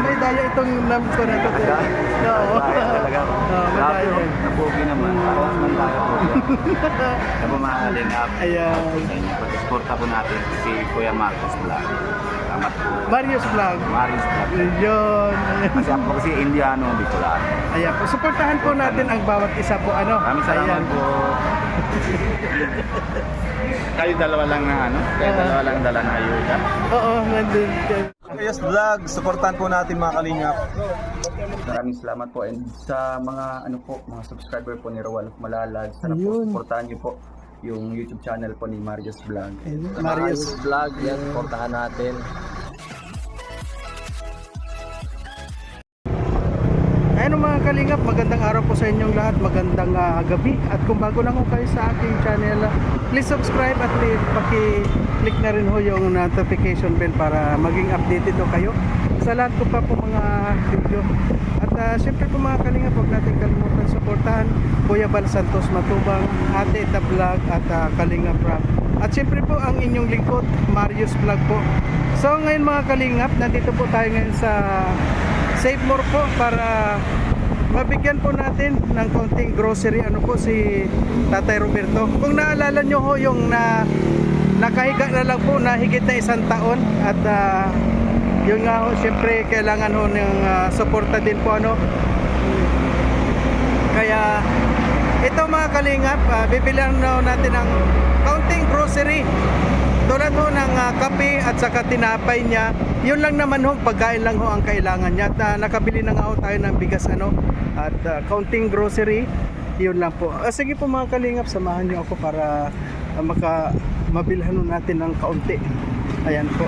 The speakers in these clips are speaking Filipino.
may daya itong number ko na to. Oo. Kaya talaga. Oo, may daya. Napogi naman. Parang man tayo po. Kaya po mga kalingap. Ayan. Pag-suporta po natin si Kuya Marcos Vlog. Salamat po. Marius Vlog. Marius Vlog. Yun. Kasi ako kasi Indiano, Bicolano. Ayan po. Suportahan po natin ang bawat isa po. Ano? Maraming salamat po. Kayo dalawa lang na ano? Kayo Oo. dalawa lang dala na ayuda. Oo, nandun. Yes, vlog. Supportan po natin mga kalingap. Maraming salamat po and sa mga ano po, mga subscriber po ni Rowan of Malalag, sana po Ayun. suportahan niyo po yung YouTube channel po ni Marius Vlog. Marius. vlog. Yan, supportahan natin. Ayun mga kalingap, magandang araw po sa inyong lahat, magandang ah, gabi. At kung bago lang ho kayo sa aking channel, please subscribe at paki-click na rin ho yung notification bell para maging updated ho kayo sa lahat ko pa po mga video. At ah, syempre po mga kalingap, huwag natin kalimutan suportahan Kuya Bal Santos Matubang, Ate Ita Vlog at ah, Kalingap Rock. At syempre po ang inyong lingkod, Marius Vlog po. So ngayon mga kalingap, nandito po tayo ngayon sa Save More po para mabigyan po natin ng konting grocery ano po si Tatay Roberto. Kung naalala nyo ho yung na nakahiga na lang po na higit na isang taon at ah, yun nga ho siyempre kailangan ho ng ah, suporta din po ano. Kaya ito mga kalingap, uh, bibilang na ho natin ng kaunting grocery tulad ho ng ah, kape at saka tinapay niya yun lang naman ho pagkain lang ho ang kailangan niya. At ah, nakabili na nga ho tayo ng bigas ano at ah, kaunting grocery yun lang po. Ah, sige po mga kalingap samahan niyo ako para ah, maka mabilhan natin ng kaunti. Ayan po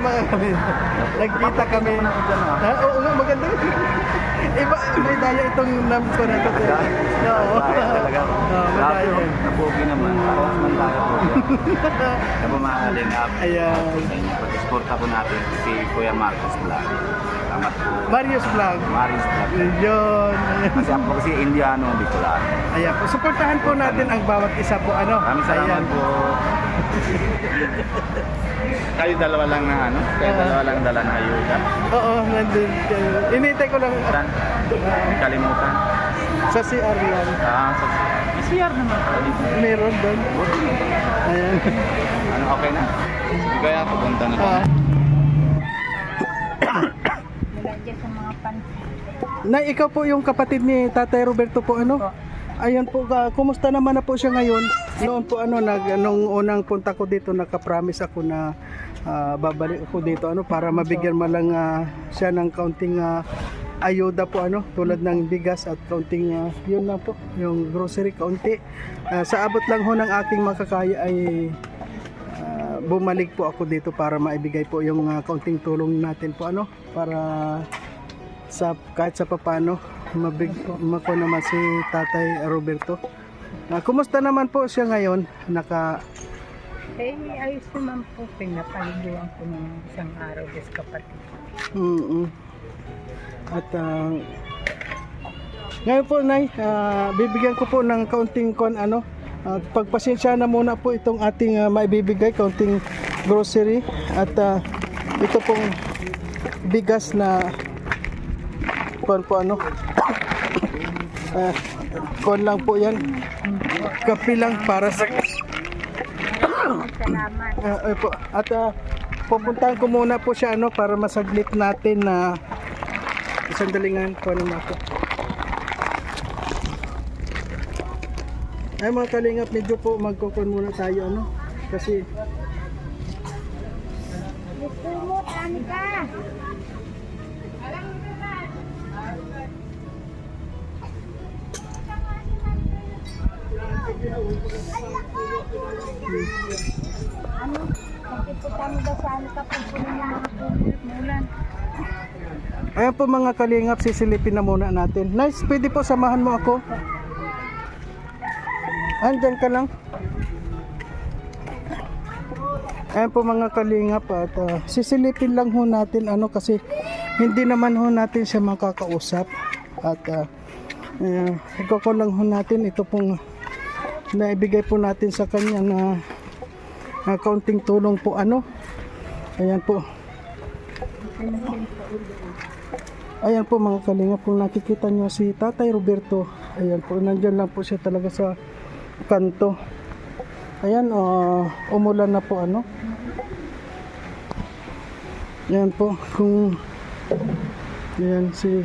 mga kami nagkita kami ah, oo nga maganda iba may daya itong number ko na to oo Kaya talaga. Oo, may Grabe, daya. oh. Napogi naman. Parang man tayo po. Kaya po mga kalingap. Ayan. Sa inyo. Pag-suporta po natin si Kuya Marcos Vlog. Salamat po. Marius Vlog Marius Vlog. yun Kasi ako kasi Indiano, Bicolano. Ayan po, suportahan po natin ang bawat isa po ano. Maraming salamat Ayan. po. Kayo dalawa lang na ano? Kayo Oo. dalawa lang dala na ayuda. Oo, nandun. kayo. Inintay ko lang Dan, kalimutan. sa CR yan. Ah, sa PCR naman. Meron doon. Ayan. Ano, okay na? Kaya pupunta na. Ah, Nilagyan sa mga pan. na ikaw po yung kapatid ni Tatay Roberto po ano? Ayan po, ah, kumusta naman na po siya ngayon? Noon po ano, nag, nung unang punta ko dito, nakapromise ako na ah, babalik ako dito ano para mabigyan man lang ah, siya ng kaunting ah, ayuda po ano tulad ng bigas at kaunting ah, yun lang po yung grocery kaunti Ah, sa abot lang ho ng aking makakaya ay bumalik po ako dito para maibigay po yung ah, kaunting tulong natin po ano para sa kahit sa papano mabig mako naman si Tatay Roberto. Ah, kumusta naman po siya ngayon? Naka Eh, ayos naman po. Pinapaliguan ko ng isang araw des kapatid. mm At ah, ngayon po Nay, ah, bibigyan ko po ng kaunting kon ano. At pagpasensya na muna po itong ating ah, maibibigay, kaunting grocery at ah, ito pong bigas na kon po ano. Ah, kon lang po 'yan. Kape lang para sa Salamat. Ay po. At ah, pupuntahan ko muna po siya ano para masaglit natin na isang dalingan ko ano ako. Ay mga kalingap, medyo po magkukon muna tayo ano kasi Gusto mo, ka. Ano? Nagkipunta mo ba sa ano ka mga tubig mulan? ayan po mga kalingap, sisilipin na muna natin. Nice, pwede po samahan mo ako. Andyan ka lang. Ayan po mga kalingap at ah, sisilipin lang ho natin ano kasi hindi naman ho natin siya makakausap at uh, uh, ikoko lang ho natin ito pong naibigay po natin sa kanya na uh, kaunting tulong po ano? Ayan po. Ayan po mga kalingap kung nakikita nyo si Tatay Roberto ayan po nandyan lang po siya talaga sa kanto. Ayan uh, umulan na po ano? Yan po, kung yan si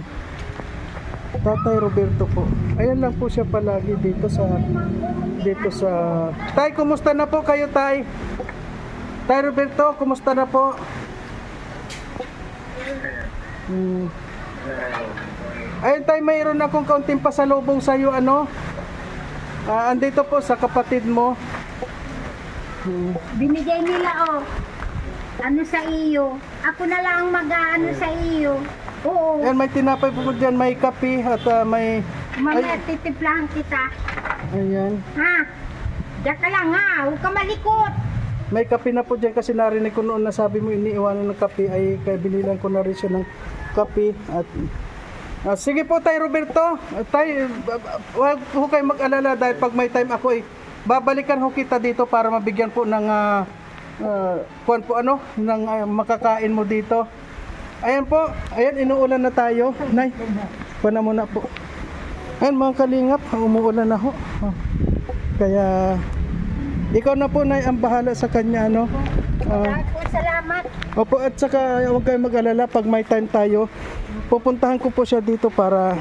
Tatay Roberto po. Ayan lang po siya palagi dito sa dito sa Tay, kumusta na po kayo, Tay? Tay Roberto, kumusta na po? Hmm. Ayun, Tay, mayroon akong kaunting pasalubong sa iyo, ano? Ah, andito po sa kapatid mo. Hmm. Binigay nila oh. Ano sa iyo? Ako na lang mag-ano sa iyo. Oo. Yan, may tinapay po dyan, may kape at ah, may... Mamaya titimplahan kita. Ayan. Ha? Diyan ka lang ha. Huwag ka malikot. May kape na po dyan kasi narinig ko noon na sabi mo iniiwanan ng kape ay kaya binilan ko na rin siya ng kape at Ah, sige po tayo Roberto Ah, ah, ah, huwag ho kayo mag-alala dahil pag may time ako eh babalikan ho kita dito para mabigyan po ng ah, ah, kuwan po ano ng ah, makakain mo dito ayan po ayan inuulan na tayo nay kuwan na muna po ayan mga kalingap umuulan na ho kaya ikaw na po nay ang bahala sa kanya ano po salamat. Opo, at saka huwag kayong mag-alala pag may time tayo. Pupuntahan ko po siya dito para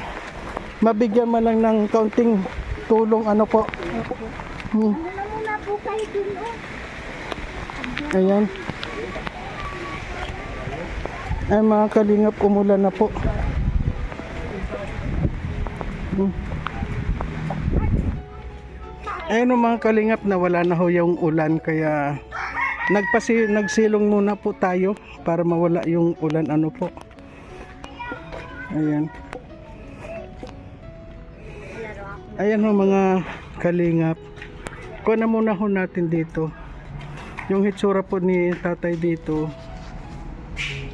mabigyan man lang ng kaunting tulong ano po. Hmm, Ano na muna po kayo dun oh. ayan. Ay mga kalingap, umulan na po. Ayun o mga kalingap na wala na ho yung ulan kaya nagpasi nagsilong muna po tayo para mawala yung ulan ano po. Ayan. Ayan ho mga kalingap. Kuha na muna ho natin dito. Yung hitsura po ni tatay dito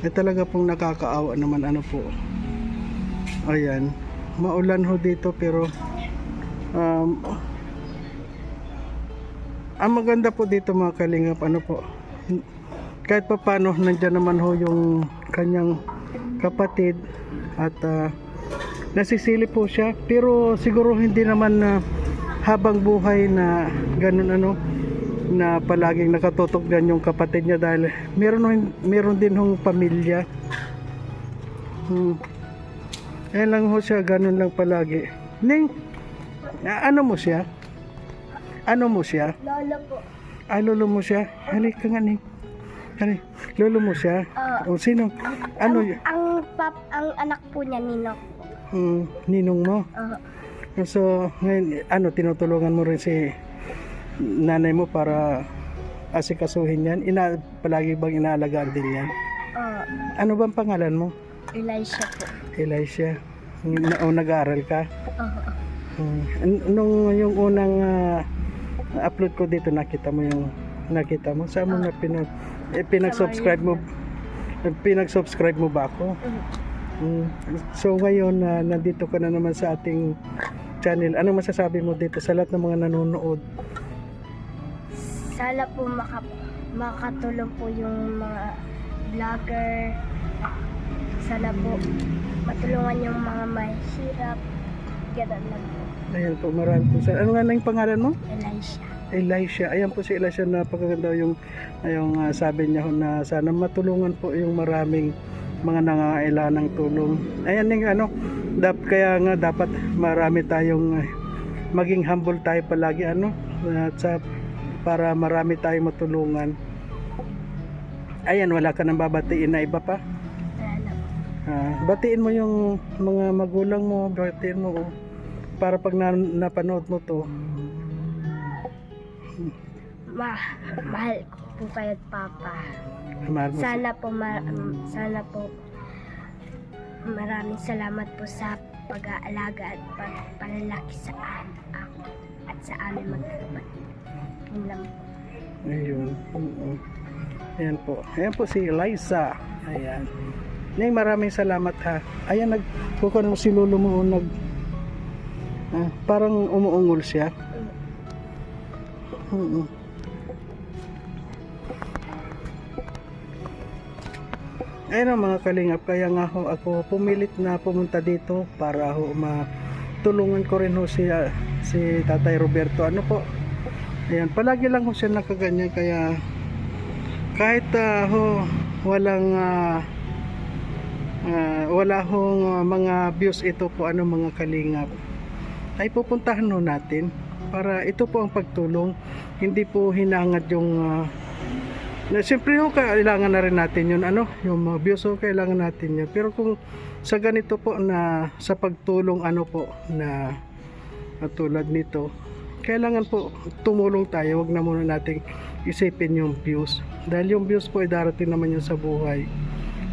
ay talaga pong nakakaawa naman ano po. Ayan. Maulan ho dito pero um, ang maganda po dito mga kalingap. Ano po? Kahit pa paano nandyan naman ho yung kanyang kapatid at ah, nasisili po siya. Pero siguro hindi naman na habang buhay na ganun ano na palaging nakatutok din yung kapatid niya dahil meron, meron din hong pamilya. Hmm. Ayan lang ho siya ganun lang palagi. Ning ah, ano mo siya? Ano mo siya? Lolo po. Ay, lolo mo siya. Halika nga, Ning. Hali. Lolo mo siya? O, sino? Ano? y- Ang pap ang anak po niya Nino. Hmm, ninong mo? Oo. So, ngayon, ano, tinutulungan mo rin si nanay mo para asikasuhin yan? Ina, palagi bang inaalagaan din yan? Oo. Ano bang pangalan mo? Elisha po. Elisha. Na, o, nag-aaral ka? Oo. Hmm. N- Nung yung unang ah, upload ko dito, nakita mo yung nakita mo? Saan mo na pinag, eh, pinag-subscribe mo? Pinag-subscribe mo ba ako? Mm. So ngayon na nandito ka na naman sa ating channel. Ano masasabi mo dito sa lahat ng mga nanonood? Sana po maka, makatulong po yung mga vlogger. Sana po matulungan yung mga mahirap. Ganun lang po. Ayan po, marami po. Sa, ano nga na yung pangalan mo? Elisha. Elisha. Ayan po si Elisha napakaganda yung yung ah, sabi niya na sana matulungan po yung maraming mga nangangailangan ng tulong. Ayan yung ano, dap, kaya nga dapat marami tayong ah, maging humble tayo palagi ano at sa para marami tayong matulungan. Ayan, wala ka nang babatiin na iba pa. Ah, batiin mo yung mga magulang mo, batiin mo oh, para pag na, napanood mo to, Ma mahal ko po kayo Papa. mahal mo Sana po, ma- sana po maraming salamat po sa pag-aalaga at pagpalalaki sa amin ako at sa amin magkakapatid. Yun lang po. Ayun. oo. Ayan po. Ayan po si Liza. Ayan. Ning maraming salamat ha. Ayan nag kukuha mo si Lolo mo nag ah, parang umuungol siya. Oo. Ayun ang mga kalingap, kaya nga ho ako pumilit na pumunta dito para ho matulungan ko rin ho si, ah, si Tatay Roberto. Ano po? Ayan, palagi lang ho siya nakaganyan kaya kahit ah, ho walang ah, ah, wala hong ah, mga views ito po ano mga kalingap ay pupuntahan ho natin para ito po ang pagtulong. Hindi po hinangad yung ah, na siyempre ho kailangan na rin natin yun ano yung mga views ho kailangan natin yun. Pero kung sa ganito po na sa pagtulong ano po na na tulad nito kailangan po tumulong tayo. Wag na muna nating isipin yung views. Dahil yung views po ay darating naman yun sa buhay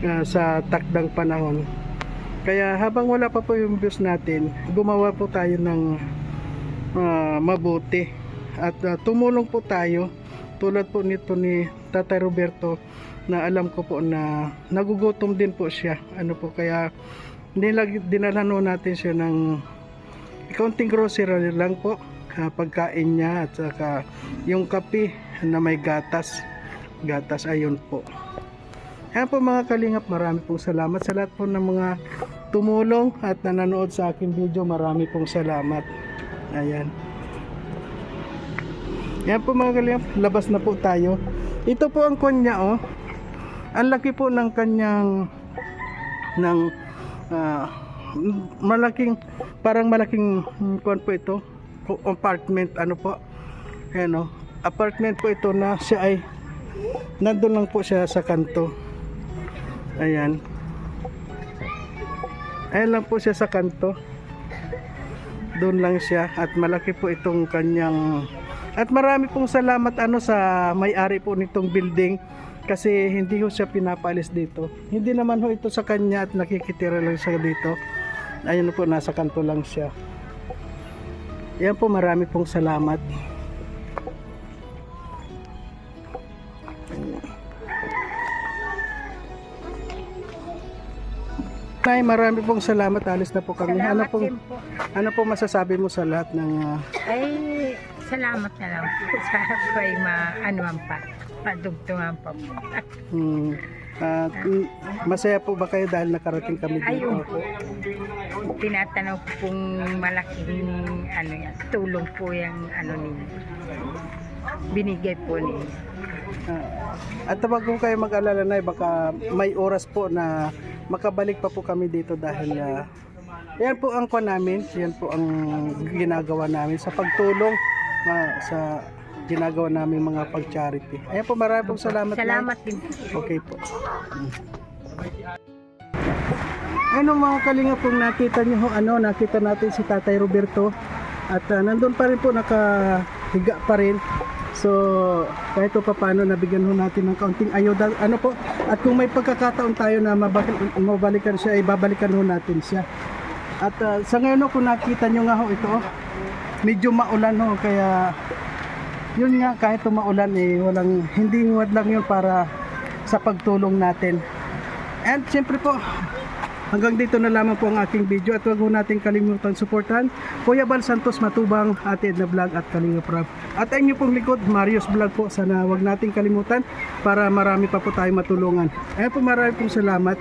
ah, sa takdang panahon kaya habang wala pa po yung views natin gumawa po tayo ng ah, mabuti. At ah, tumulong po tayo. Tulad po nito ni Tatay Roberto na alam ko po na nagugutom din po siya. Ano po kaya nilag, dinalhan ho natin siya ng kaunting grocery lang po ah, pagkain niya at saka yung kape na may gatas. Gatas ayun po Ayan po mga kalingap, marami pong salamat sa lahat po ng mga tumulong at nanonood sa aking video. Marami pong salamat. Ayan. Ayan po mga kalingap, labas na po tayo. Ito po ang kanya oh. Ang laki po ng kanyang ng ah, malaking parang malaking hmm, kuwan po ito apartment ano po ayan oh apartment po ito na siya ay nandun lang po siya sa kanto ayan. Ayan lang po siya sa kanto. Doon lang siya. At malaki po itong kanyang at marami pong salamat ano sa may-ari po nitong building. Kasi hindi ho siya pinapalis dito. Hindi naman ho ito sa kanya at nakikitira lang siya dito. Ayun po nasa kanto lang siya. Yan po marami pong salamat Nay, marami pong salamat. Alis na po kami. Ano Salamat pong, din po. ano po masasabi mo sa lahat ng ah, Ay, salamat na lang po. Sana po ay maanuan pa. Padugtungan pa po. Hmm. At mm, masaya po ba kayo dahil nakarating kami Ayun dito? po. Tinatanaw ko pong malaking ano tulong po yung ano ninyo. Binigay po ninyo. Ah, at wag po kayo mag-alala na baka may oras po na makabalik pa po kami dito dahil ah, yan po ang kwa namin, yan po ang ginagawa namin sa pagtulong ah, sa ginagawa namin mga pag-charity. Ayan po, marami pong salamat. Salamat din. Okay po. Ano mga kalinga pong nakita niyo ho, ano, nakita natin si Tatay Roberto at ah, nandun pa rin po nakahiga pa rin. So, kahit pa paano nabigyan ho natin ng kaunting ayuda. Ano po? At kung may pagkakataon tayo na mabalik, mabalikan siya, ay babalikan ho natin siya. At ah, sa ngayon ho, kung nakita nyo nga ho ito, oh, medyo maulan ho, kaya yun nga kahit umaulan eh walang hindi wad lang yun para sa pagtulong natin and siyempre po hanggang dito na lamang po ang aking video at huwag mo natin kalimutan suportahan Kuya Bal Santos Matubang Ate Edna Vlog at Kalinga Prab. At ang pong likod Marius Vlog po. Sana huwag natin kalimutan para marami pa po tayo matulungan. Ayun po marami pong salamat